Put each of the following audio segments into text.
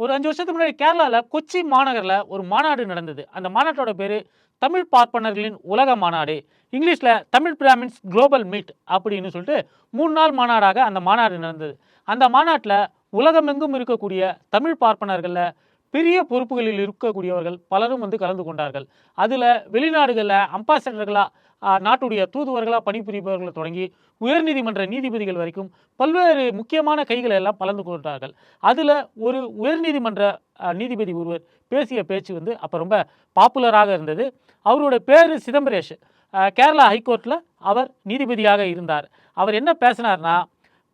ஒரு அஞ்சு வருஷத்துக்கு முன்னாடி கேரளாவில் கொச்சி மாநகரில் ஒரு மாநாடு நடந்தது. அந்த மாநாட்டோட பேர் தமிழ் பார்ப்பனர்களின் உலக மாநாடு. இங்கிலீஷில் தமிழ் பிராமின்ஸ் குளோபல் மீட் அப்படின்னு சொல்லிட்டு மூணு நாள் மாநாடாக அந்த மாநாடு நடந்தது. அந்த மாநாட்டில் உலகமெங்கும் இருக்கக்கூடிய தமிழ் பார்ப்பனர்களில் பெரிய பொறுப்புகளில் இருக்கக்கூடியவர்கள் பலரும் வந்து கலந்து கொண்டார்கள். அதில் வெளிநாடுகளில் அம்பாசடர்களாக நாட்டுடைய தூதுவர்களாக பணிபுரிபவர்களை தொடங்கி உயர்நீதிமன்ற நீதிபதிகள் வரைக்கும் பல்வேறு முக்கியமான கைகளை எல்லாம் கலந்து கொண்டார்கள். அதில் ஒரு உயர்நீதிமன்ற நீதிபதி ஒருவர் பேசிய பேச்சு வந்து அப்போ ரொம்ப பாப்புலராக இருந்தது. அவரோட பேர் சிதம்பரேஷ். கேரளா ஹைகோர்ட்டில் அவர் நீதிபதியாக இருந்தார். அவர் என்ன பேசினார்னா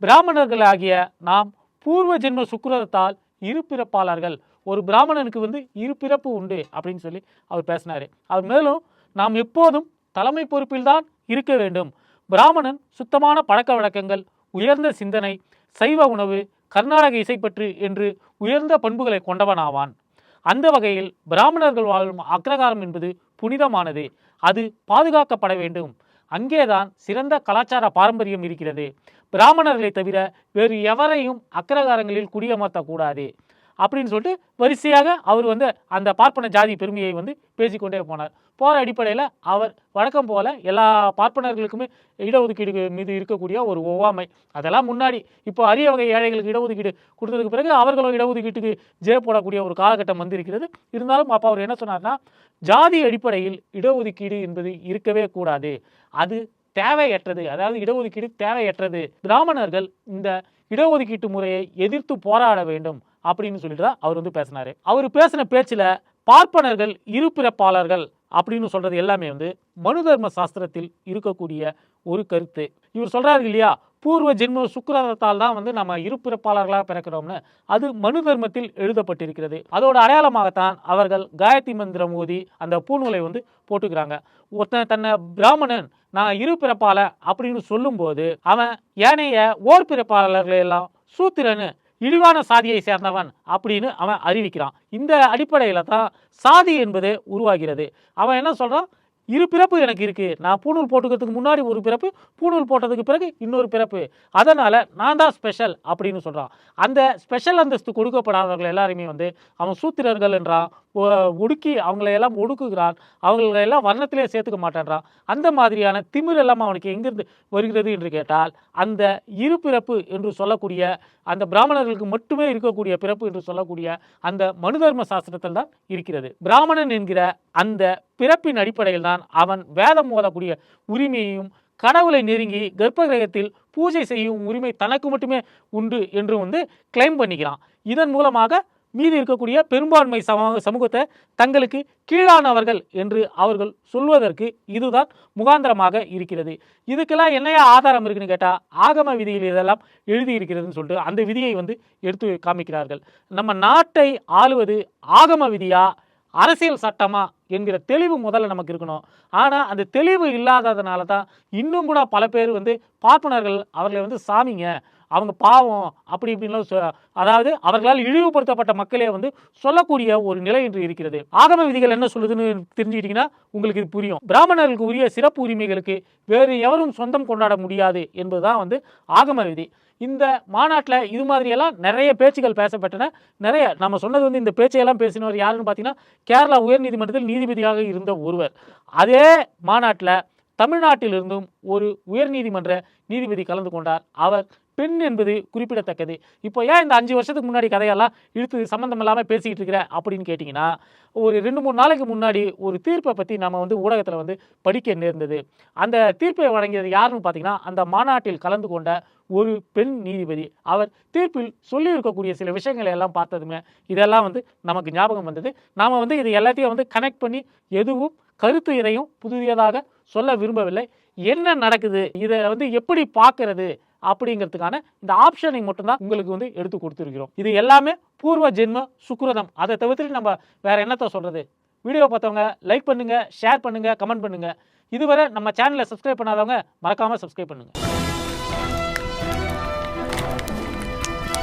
பிராமணர்களாகிய நாம் பூர்வ ஜென்ம சுக்கிரத்தால் இருப்பிறப்பாளர்கள் ஒரு பிராமணனுக்கு வந்து இரு பிறப்பு உண்டு அப்படின்னு சொல்லி அவர் பேசினார். அவர் மேலும் நாம் எப்போதும் தலைமை பொறுப்பில்தான் இருக்க வேண்டும். பிராமணன் சுத்தமான பழக்க வழக்கங்கள் உயர்ந்த சிந்தனை சைவ உணவு கர்நாடக இசைப்பற்று என்று உயர்ந்த பண்புகளை கொண்டவனாவான். அந்த வகையில் பிராமணர்கள் வாழும் அக்ரகாரம் என்பது புனிதமானது. அது பாதுகாக்கப்பட வேண்டும். அங்கேதான் சிறந்த கலாச்சார பாரம்பரியம் இருக்கிறது. பிராமணர்களை தவிர வேறு எவரையும் அக்ரகாரங்களில் குடியமர்த்தக்கூடாது. அப்படின்னு சொல்லிட்டு வரிசையாக அவர் வந்து அந்த பார்ப்பன ஜாதி பெருமையை வந்து பேசிக்கொண்டே போனார். போகிற அடிப்படையில் அவர் வழக்கம் போல எல்லா பார்ப்பனர்களுக்குமே இடஒதுக்கீடு மீது இருக்கக்கூடிய ஒரு ஒவ்வாமை. அதெல்லாம் முன்னாடி இப்போ அரிய வகை ஏழைகளுக்கு இடஒதுக்கீடு கொடுத்ததுக்கு பிறகு அவர்களும் இடஒதுக்கீட்டுக்கு ஜெய போடக்கூடிய ஒரு காலகட்டம் வந்திருக்கிறது. இருந்தாலும் அப்போ அவர் என்ன சொன்னார்னா ஜாதி அடிப்படையில் இடஒதுக்கீடு என்பது இருக்கவே கூடாது. அது தேவையற்றது. அதாவது இடஒதுக்கீடு தேவையற்றது. பிராமணர்கள் இந்த இடஒதுக்கீட்டு முறையை எதிர்த்து போராட வேண்டும். அப்படின்னு சொல்லிட்டு தான் அவர் வந்து பேசினாரு. அவர் பேசின பேச்சில் பார்ப்பனர்கள் இருபிறப்பாளர்கள் அப்படின்னு சொல்கிறது எல்லாமே வந்து மனு தர்ம சாஸ்திரத்தில் இருக்கக்கூடிய ஒரு கருத்து. இவர் சொல்கிறாரு இல்லையா பூர்வ ஜென்ம சுக்கிரத்தால் தான் வந்து நம்ம இருபிறப்பாளர்களாக பிறக்கிறோம்னு. அது மனு தர்மத்தில் எழுதப்பட்டிருக்கிறது. அதோட அடையாளமாகத்தான் அவர்கள் காயத்ரி மந்திரம் ஓதி அந்த பூநூலை வந்து போட்டுக்கிறாங்க. ஒருத்தன் தன்னை பிராமணன் நான் இருபிறப்பாள அப்படின்னு சொல்லும்போது அவன் ஏனைய ஓர் பிறப்பாளர்களை எல்லாம் சூத்திரன்னு இழிவான சாதியை சேர்ந்தவன் அப்படின்னு அவன் அறிவிக்கிறான். இந்த அடிப்படையில் தான் சாதி என்பது உருவாகிறது. அவன் என்ன சொல்கிறான் இரு பிறப்பு எனக்கு இருக்குது நான் பூணூல் போட்டுக்கிறதுக்கு முன்னாடி ஒரு பிறப்பு பூணூல் போட்டதுக்கு பிறகு இன்னொரு பிறப்பு. அதனால் நான் தான் ஸ்பெஷல் அப்படின்னு சொல்கிறான் அந்த ஸ்பெஷல் அந்தஸ்து கொடுக்கப்படாதவர்கள் எல்லாருமே வந்து அவன் சூத்திரர்கள் என்றான் ஒடுக்கி அவங்களையெல்லாம் ஒடுக்குகிறான். அவங்களை வர்ணத்திலே சேர்த்துக்க மாட்டேன்றான். அந்த மாதிரியான திமிர் எல்லாம் அவனுக்கு எங்கிருந்து வருகிறது என்று கேட்டால் அந்த இரு பிறப்பு என்று சொல்லக்கூடிய அந்த பிராமணர்களுக்கு மட்டுமே இருக்கக்கூடிய பிறப்பு என்று சொல்லக்கூடிய அந்த மனுதர்ம சாஸ்திரத்தில் தான் இருக்கிறது. பிராமணன் என்கிற அந்த பிறப்பின் அடிப்படையில் தான் அவன் வேதம் ஓதக்கூடிய உரிமையையும் கடவுளை நெருங்கி கர்ப்ப கிரகத்தில் பூஜை செய்யும் உரிமை தனக்கு மட்டுமே உண்டு என்று வந்து கிளைம் பண்ணிக்கிறான். இதன் மூலமாக மீதி இருக்கக்கூடிய பெரும்பான்மை சமூக சமூகத்தை தங்களுக்கு கீழானவர்கள் என்று அவர்கள் சொல்வதற்கு இதுதான் முகாந்திரமாக இருக்கிறது. இதுக்கெல்லாம் என்னையா ஆதாரம் இருக்குன்னு கேட்டால் ஆகம விதியில் இதெல்லாம் எழுதியிருக்கிறதுன்னு சொல்லிட்டு அந்த விதியை வந்து எடுத்து காமிக்கிறார்கள். நம்ம நாட்டை ஆளுவது ஆகம விதியா அரசியல் சட்டமா என்கிற தெளிவு முதல்ல நமக்கு இருக்கணும். ஆனால் அந்த தெளிவு இல்லாததுனால தான் இன்னும் கூட பல பேர் வந்து பார்ப்பனர்கள் அவர்களை வந்து சாமிங்க. அவங்க பாவம் அப்படி இப்படின்லாம் அதாவது அவர்களால் இழிவுபடுத்தப்பட்ட மக்களே வந்து சொல்லக்கூடிய ஒரு நிலை இன்று இருக்கிறது. ஆகம விதிகள் என்ன சொல்லுதுன்னு தெரிஞ்சுக்கிட்டீங்கன்னா உங்களுக்கு இது புரியும். பிராமணர்களுக்கு உரிய சிறப்பு உரிமைகளுக்கு வேறு எவரும் சொந்தம் கொண்டாட முடியாது என்பதுதான் வந்து ஆகம விதி. இந்த மாநாட்டில் இது மாதிரியெல்லாம் நிறைய பேச்சுகள் பேசப்பட்டன. நிறைய நம்ம சொன்னது வந்து இந்த பேச்சையெல்லாம் பேசினவர் யாருன்னு பார்த்தீங்கன்னா கேரளா உயர்நீதிமன்றத்தில் நீதிபதியாக இருந்த ஒருவர். அதே மாநாட்டில் தமிழ்நாட்டிலிருந்தும் ஒரு உயர்நீதிமன்ற நீதிபதி கலந்து கொண்டார். அவர் பெண் என்பது குறிப்பிடத்தக்கது. இப்போ ஏன் இந்த அஞ்சு வருஷத்துக்கு முன்னாடி கதையெல்லாம் இழுத்து சம்மந்தம் இல்லாமல் பேசிக்கிட்டு இருக்கிற அப்படின்னு கேட்டிங்கன்னா ஒரு ரெண்டு மூணு நாளைக்கு முன்னாடி ஒரு தீர்ப்பை பற்றி நம்ம வந்து ஊடகத்தில் வந்து படிக்க நேர்ந்தது. அந்த தீர்ப்பை வழங்கியது யாருன்னு பார்த்தீங்கன்னா அந்த மாநாட்டில் கலந்து கொண்ட ஒரு பெண் நீதிபதி. அவர் தீர்ப்பில் சொல்லியிருக்கக்கூடிய சில விஷயங்களை எல்லாம் பார்த்ததுமே இதெல்லாம் வந்து நமக்கு ஞாபகம் வந்தது. நாம் வந்து இது எல்லாத்தையும் வந்து கனெக்ட் பண்ணி எதுவும் கருத்து இதையும் புதியதாக சொல்ல விரும்பவில்லை. என்ன நடக்குது? இதை வந்து எப்படி பார்க்கறது? அப்படிங்கிறதுக்கான இந்த ஆப்ஷனை மட்டும்தான் உங்களுக்கு வந்து எடுத்து கொடுத்துருக்கிறோம். இது எல்லாமே பூர்வ ஜென்ம சுக்ரதம் அதை தவிர்த்துட்டு நம்ம வேற என்னத்த சொல்றது? வீடியோ பார்த்தவங்க லைக் பண்ணுங்க ஷேர் பண்ணுங்க கமெண்ட் பண்ணுங்க. இதுவரை நம்ம சேனலை சப்ஸ்கிரைப் பண்ணாதவங்க மறக்காம சப்ஸ்கிரைப் பண்ணுங்க.